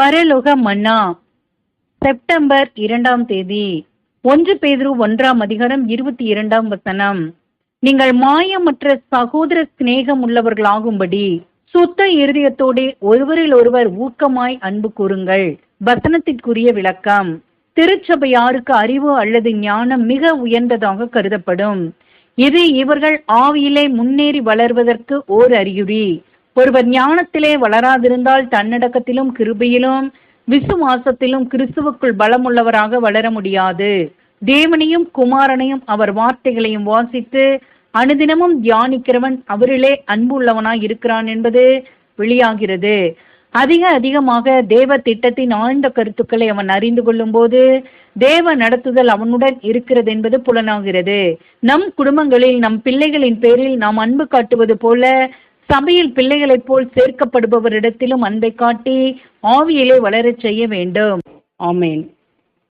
பரலோக மன்னா. செப்டம்பர் இரண்டாம் தேதி. ஒன்று பேதுரு ஒன்றாம் அதிகாரம் இருபத்தி இரண்டாம் வசனம். நீங்கள் மாயமற்ற சகோதர சிநேகம் உள்ளவர்களாகும்படி சுத்த இருதயத்தோடே ஒருவரில் ஒருவர் ஊக்கமாய் அன்பு கூறுங்கள். வசனத்திற்குரிய விளக்கம். திருச்சபையாருக்கு அறிவு அல்லது ஞானம் மிக உயர்ந்ததாக கருதப்படும். இது இவர்கள் ஆவியிலே முன்னேறி வளர்வதற்கு ஓர் அறிகுறி. ஒருவர் ஞானத்திலே வளராதிருந்தால் தன்னடக்கத்திலும் கிருபையிலும் விசுவாசத்திலும் கிறிஸ்துவுக்குள் பலமுள்ளவராக வளர முடியாது. தேவனையும் குமாரனையும் அவர் வார்த்தைகளையும் வாசித்து அனுதினமும் தியானிக்கிறவன் அவரிலே அன்புள்ளவனாய் இருக்கிறான் என்பது வெளியாகிறது. அதிக அதிகமாக தேவ திட்டத்தின் ஆழ்ந்த கருத்துக்களை அவன் அறிந்து கொள்ளும் போது தேவ நடத்துதல் அவனுடன் இருக்கிறது என்பது புலனாகிறது. நம் குடும்பங்களில் நம் பிள்ளைகளின் பேரில் நாம் அன்பு காட்டுவது போல சபையில் பிள்ளைகளைப் போல் சேர்க்கப்படுபவரிடத்திலும் அன்பை காட்டி ஆவியிலே வளரச் செய்ய வேண்டும். ஆமேன்.